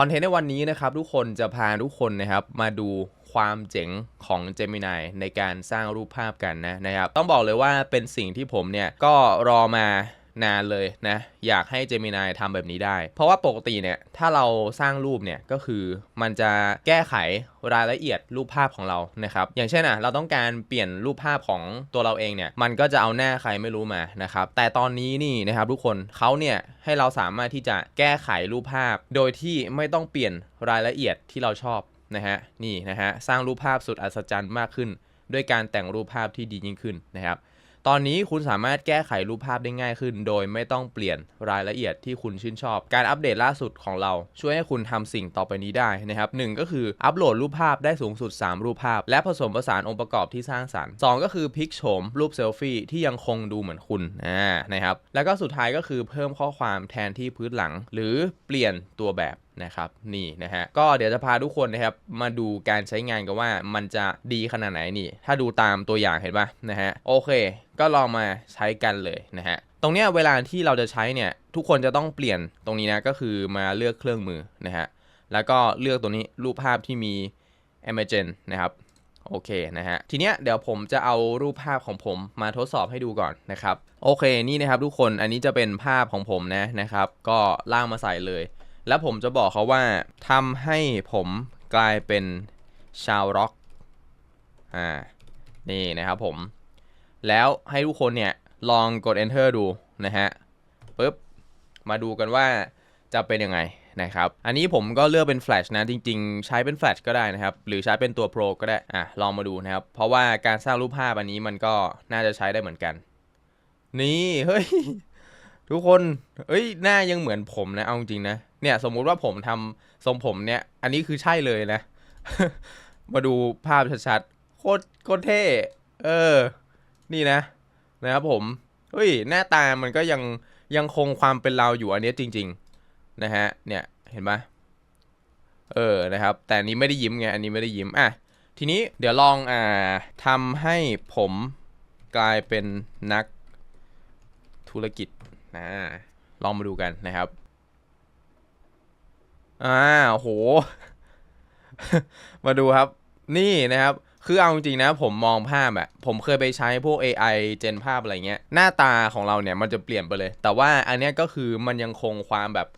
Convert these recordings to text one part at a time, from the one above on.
คอนเทนต์ในวันนี้นะครับ ทุกคนจะพาทุกคนนะครับมาดูความเจ๋งของ Gemini ในการสร้างรูปภาพกันนะนะครับ ต้องบอกเลยว่าเป็นสิ่งที่ผมเนี่ยก็รอมา นานเลยนะ อยากให้ Gemini ทำแบบนี้ได้ เพราะว่าปกติเนี่ย ถ้าเราสร้างรูปเนี่ย ก็คือมันจะแก้ไขรายละเอียดรูปภาพของเรานะครับ อย่างเช่นอะเราต้องการเปลี่ยนรูปภาพของตัวเราเองเนี่ย มันก็จะเอาหน้าใครไม่รู้มานะครับ แต่ตอนนี้นี่นะครับทุกคนเขาเนี่ยให้เราสามารถที่จะแก้ไขรูปภาพ โดยที่ไม่ต้องเปลี่ยนรายละเอียดที่เราชอบนะฮะ นี่นะฮะ สร้างรูปภาพสุดอัศจรรย์มากขึ้น ด้วยการแต่งรูปภาพที่ดียิ่งขึ้นนะครับ ตอนนี้คุณสามารถแก้ไขรูปภาพได้ง่ายขึ้น โดยไม่ต้องเปลี่ยนรายละเอียดที่คุณชื่นชอบ การอัปเดตล่าสุดของเรา ช่วยให้คุณทำสิ่งต่อไปนี้ได้นะครับหนึ่งก็คืออัปโหลดรูปภาพได้สูงสุด 3 รูปภาพ และผสมผสานองค์ประกอบที่สร้างสรรค์สองก็คือพลิกโฉมรูปเซลฟี่ที่ยังคงดูเหมือนคุณอ่านะครับแล้วก็สุดท้ายก็คือเพิ่มข้อความแทนที่พื้นหลัง หรือเปลี่ยนตัวแบบ นะครับนี่นะฮะก็เดี๋ยวจะพาทุกคนนะครับมาดูการใช้งานกันว่ามันจะดีขนาดไหนนี่ ถ้าดูตามตัวอย่างเห็นปะนะฮะโอเค ก็ลองมาใช้กันเลยนะฮะตรงเนี้ยเวลาที่เราจะใช้เนี่ยทุกคนจะต้องเปลี่ยนตรงนี้นะก็คือมาเลือกเครื่องมือนะฮะแล้วก็เลือกตัวนี้รูปภาพที่มี e m e r g e n นะครับโอเคนะฮะทีเนี้ยเดี๋ยวผมจะเอารูปภาพของผมมาทดสอบให้ดูก่อนนะครับโอเคนี่นะครับทุกคนอันนี้จะเป็นภาพของผมนะนะครับ ก็ล่างมาใส่เลย แล้วผมจะบอกเขาว่าทำให้ผมกลายเป็นชาวร็อกอ่านี่นะครับผม แล้วให้ทุกคนเนี่ยลองกด enter ดูนะฮะปึ๊บมาดูกันว่าจะเป็นยังไงนะครับ อันนี้ผมก็เลือกเป็น Flash นะ จริง ๆ ใช้เป็น Flash ก็ได้นะครับ หรือใช้เป็นตัว Pro ก็ได้ อะ ลองมาดูนะครับ เพราะว่าการสร้างรูปภาพอันนี้มันก็น่าจะใช้ได้เหมือนกัน นี่ เฮ้ย ทุกคน เอ้ย หน้ายังเหมือนผมนะ เอาจริงนะ เนี่ย สมมุติว่าผมทำทรงผมเนี่ย อันนี้คือใช่เลยนะ มาดูภาพชัดๆ โคตรโคตรเท่ เออ นี่นะ นะครับผมเฮ้ย หน้าตามันก็ยังยังคงความเป็นเราอยู่อันนี้จริง ๆ นะฮะ เนี่ย เห็นไหมเออ นะครับ แต่อันนี้ไม่ได้ยิ้มไง อันนี้ไม่ได้ยิ้ม อะ ทีนี้เดี๋ยวลอง อ่าทำให้ผมกลายเป็นนักธุรกิจนะลองมาดูกันนะครับ อ่าโห มาดูครับ นี่นะครับ คือเอาจริงๆนะผมมองภาพอะผมเคยไปใช้พวก AI เจนภาพอะไรเงี้ย หน้าตาของเราเนี่ยมันจะเปลี่ยนไปเลย แต่ว่าอันเนี้ยก็คือมันยังคงความแบบ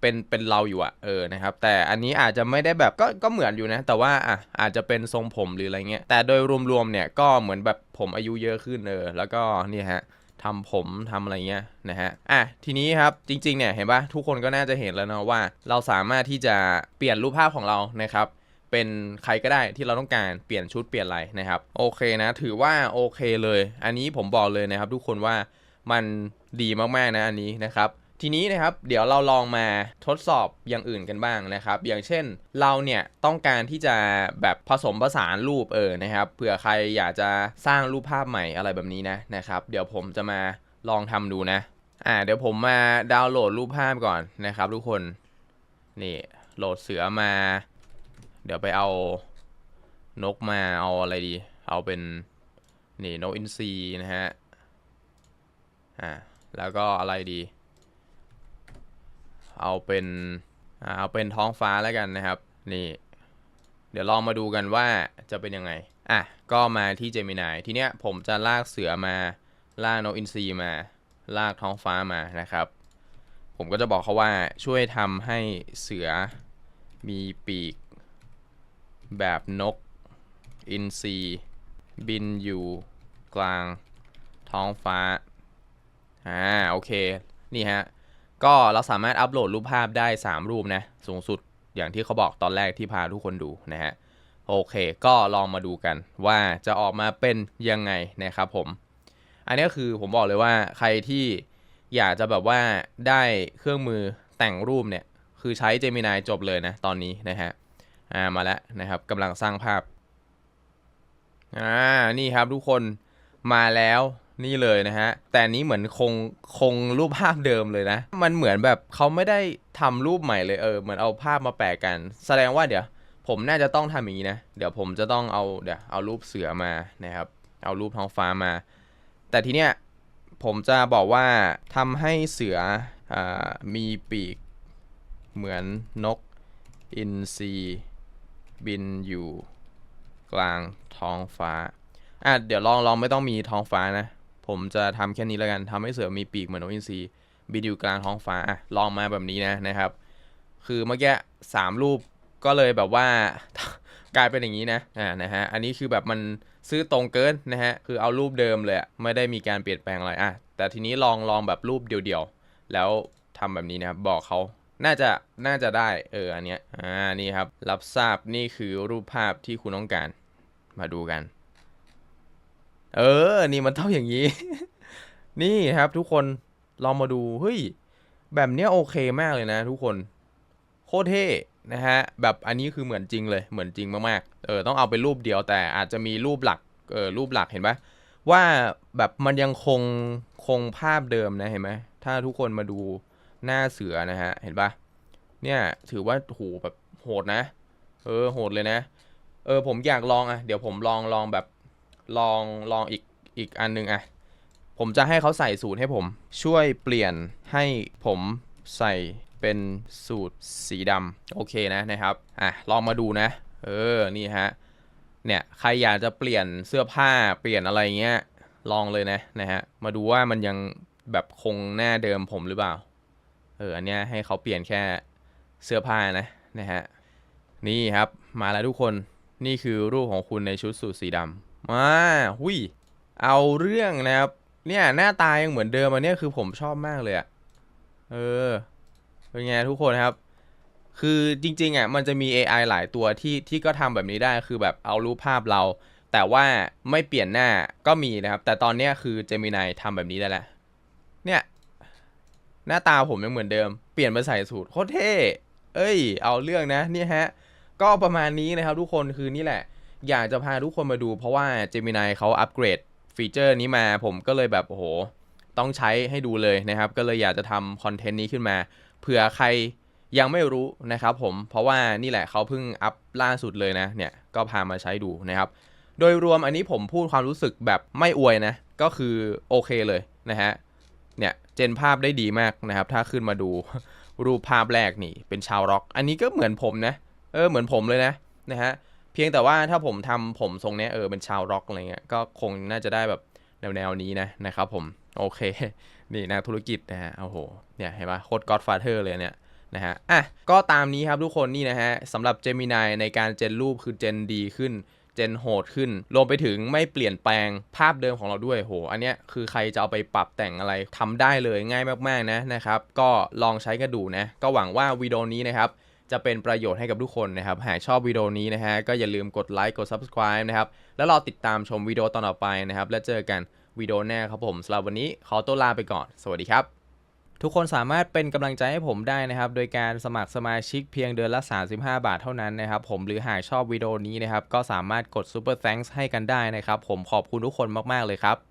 เป็นเป็นเราอยู่อะเออนะครับ แต่อันนี้อาจจะไม่ได้แบบก็ก็เหมือนอยู่นะ แต่ว่าอะอาจจะเป็นทรงผมหรืออะไรเงี้ยแต่โดยรวมๆเนี่ยก็เหมือนแบบผมอายุเยอะขึ้นเออแล้วก็นี่ฮะ ทำผมทำอะไรเงี้ยนะฮะ อะทีนี้ครับจริงๆเนี่ยเห็นปะทุกคนก็น่าจะเห็นแล้วนะว่าเราสามารถที่จะเปลี่ยนรูปภาพของเรานะครับเป็นใครก็ได้ที่เราต้องการเปลี่ยนชุดเปลี่ยนอะไรนะครับโอเคนะถือว่าโอเคเลย อันนี้ผมบอกเลยนะครับ ทุกคนว่ามันดีมากๆนะอันนี้นะครับ ทีนี้นะครับเดี๋ยวเราลองมาทดสอบอย่างอื่นกันบ้างนะครับ อย่างเช่นเราเนี่ยต้องการที่จะแบบผสมผสานรูปเออนะครับเผื่อใครอยากจะสร้างรูปภาพใหม่อะไรแบบนี้นะนะครับเดี๋ยวผมจะมาลองทำดูนะอ่าเดี๋ยวผมมาดาวน์โหลดรูปภาพก่อนนะครับ ทุกคนนี่โหลดเสือมา เดี๋ยวไปเอานกมาเอาอะไรดี เอาเป็นนี่นกอินทรีนะฮะอ่าแล้วก็อะไรดี เอาเป็นเอาเป็นท้องฟ้าแล้วกันนะครับ นี่ เดี๋ยวลองมาดูกันว่าจะเป็นยังไง อะ ก็มาที่ Gemini ทีเนี้ยผมจะลากเสือมา ลากนกอินทรีมา ลากท้องฟ้ามานะครับ ผมก็จะบอกเขาว่าช่วยทำให้เสือมีปีก แบบนกอินทรีบินอยู่กลางท้องฟ้า อ่า โอเค นี่ฮะ ก็เราสามารถอัปโหลดรูปภาพได้ 3 รูปนะสูงสุดอย่างที่เขาบอกตอนแรกที่พาทุกคนดูนะฮะโอเค ก็ลองมาดูกันว่าจะออกมาเป็นยังไงนะครับผม อันนี้คือผมบอกเลยว่าใครที่อยากจะแบบว่าได้เครื่องมือแต่งรูปเนี่ย คือใช้ Gemini จบเลยนะ ตอนนี้นะฮะอ่ามาแล้วนะครับกำลังสร้างภาพอ่านี่ครับทุกคนมาแล้ว นี่เลยนะฮะ แต่นี้เหมือนคงคงรูปภาพเดิมเลยนะ มันเหมือนแบบเขาไม่ได้ทำรูปใหม่เลยเออเหมือนเอาภาพมาแปะกัน แสดงว่าเดี๋ยว ผมน่าจะต้องทำอย่างนี้นะ เดี๋ยวผมจะต้องเอาเดี๋ยวเอารูปเสือมานะครับ เอารูปท้องฟ้ามา แต่ทีเนี้ยผมจะบอกว่าทำให้เสืออมีปีกเหมือนนกอินซีบินอยู่กลางท้องฟ้า อะ เดี๋ยวลองลองไม่ต้องมีท้องฟ้านะ ผมจะทำแค่นี้แล้วกันทำให้เสือมีปีกเหมือนนกอินทรีบินอยู่กลางท้องฟ้าลองมาแบบนี้นะนะครับ คือเมื่อกี้สามรูปก็เลยแบบว่ากลายเป็นอย่างนี้นะอ่านะฮะอันนี้คือแบบมันซื้อตรงเกินนะฮะคือเอารูปเดิมเลยไม่ได้มีการเปลี่ยนแปลงอะไรอะแต่ทีนี้ลองลองแบบรูปเดียวๆแล้วทำแบบนี้นะครับบอกเขาน่าจะน่าจะได้เอออันเนี้ยอ่านี่ครับ รับทราบนี่คือรูปภาพที่คุณต้องการมาดูกัน เออ นี่มันต้องอย่างนี้ นี่ครับทุกคน ลองมาดู เฮ้ย แบบเนี้ยโอเคมากเลยนะทุกคน โคตรเท่นะฮะ แบบอันนี้คือเหมือนจริงเลย เหมือนจริงมากๆ เออ ต้องเอาเป็นรูปเดียวแต่อาจจะมีรูปหลัก เออ รูปหลักเห็นปะว่าแบบมันยังคง คงภาพเดิมนะเห็นไหม ถ้าทุกคนมาดูหน้าเสือนะฮะ เห็นปะเนี่ย ถือว่าโหแบบโหดนะ เออ โหดเลยนะ เออ ผมอยากลองอะเดี๋ยวผมลองลองแบบ ลองลองอีกอีกอันหนึงอะผมจะให้เขาใส่สูตรให้ผม ช่วยเปลี่ยนให้ผมใส่เป็นสูตรสีดำโอเคนะนะครับอะลองมาดูนะ เออนี่ฮะเนี่ยใครอยากจะเปลี่ยนเสื้อผ้าเปลี่ยนอะไรเงี้ยลองเลยนะนะฮะมาดูว่ามันยังแบบคงหน้าเดิมผมหรือเปล่าเอออันเนี้ยให้เขาเปลี่ยนแค่เสื้อผ้านะนะฮะนี่ครับมาแล้วทุกคนนี่คือรูปของคุณในชุดสูทสีดำ มาหุยเอาเรื่องนะครับ เนี่ยหน้าตายังเหมือนเดิมอันนี้คือผมชอบมากเลยอะเออเป็นไงทุกคนครับ คือจริงๆอะมันจะมี AI หลายตัวที่ที่ก็ทำแบบนี้ได้คือแบบเอารูปภาพเรา แต่ว่าไม่เปลี่ยนหน้าก็มีนะครับ แต่ตอนนี้คือ Gemini ทำแบบนี้ได้แล้วเนี่ยหน้าตาผมยังเหมือนเดิม เปลี่ยนมาใส่สูตรโคตรเท่ เอ้ย เอาเรื่องนะ นี่ฮะ ก็ประมาณนี้นะครับทุกคนคือนี่แหละ อยากจะพาทุกคนมาดูเพราะว่า Gemini เขาอัปเกรดฟีเจอร์นี้มาผมก็เลยแบบโอ้โห ต้องใช้ให้ดูเลยนะครับ ก็เลยอยากจะทำคอนเทนต์นี้ขึ้นมาเผื่อใครยังไม่รู้นะครับผมเพราะว่านี่แหละเขาเพิ่งอัพล่าสุดเลยนะเนี่ยก็พามาใช้ดูนะครับ โดยรวมอันนี้ผมพูดความรู้สึกแบบไม่อวยนะ ก็คือโอเคเลยนะฮะเนี่ยเจนภาพได้ดีมากนะครับ ถ้าขึ้นมาดูรูปภาพแรกนี่เป็นชาวร็อก อันนี้ก็เหมือนผมนะ เออเหมือนผมเลยนะนะฮะ เพียงแต่ว่าถ้าผมทำผมทรงเนี้ยเออเป็นชาวร็อกอะไรเงี้ยก็คงน่าจะได้แบบแนวแนวนี้นะนะครับผมโอเค นี่นักธุรกิจนะฮะโอ้โหเนี่ยเห็นปะโคตรก็อดฟาเธอร์เลยเนี่ยนะฮะอะก็ตามนี้ครับทุกคนนี่นะฮะสำหรับ Gemini ในการเจนรูปคือเจนดีขึ้นเจนโหดขึ้น รวมไปถึงไม่เปลี่ยนแปลงภาพเดิมของเราด้วย โห อันเนี้ยคือใครจะเอาไปปรับแต่งอะไรทำได้เลยง่ายมากๆนะนะครับ ก็ลองใช้กันดูนะ ก็หวังว่าวิดีโอนี้นะครับ จะเป็นประโยชน์ให้กับทุกคนนะครับ หากชอบวิดีโอนี้นะฮะ ก็อย่าลืมกดไลค์ กด subscribe นะครับ แล้วรอติดตามชมวิดีโอตอนต่อไปนะครับ แล้วเจอกันวิดีโอหน้าครับผมสำหรับวันนี้ขอตัวลาไปก่อน สวัสดีครับ ทุกคนสามารถเป็นกำลังใจให้ผมได้นะครับ โดยการสมัครสมาชิกเพียงเดือนละ 35 บาทเท่านั้นนะครับผม หรือหากชอบวิดีโอนี้นะครับ ก็สามารถกด Super Thanks ให้กันได้นะครับ ผมขอบคุณทุกคนมากๆเลยครับ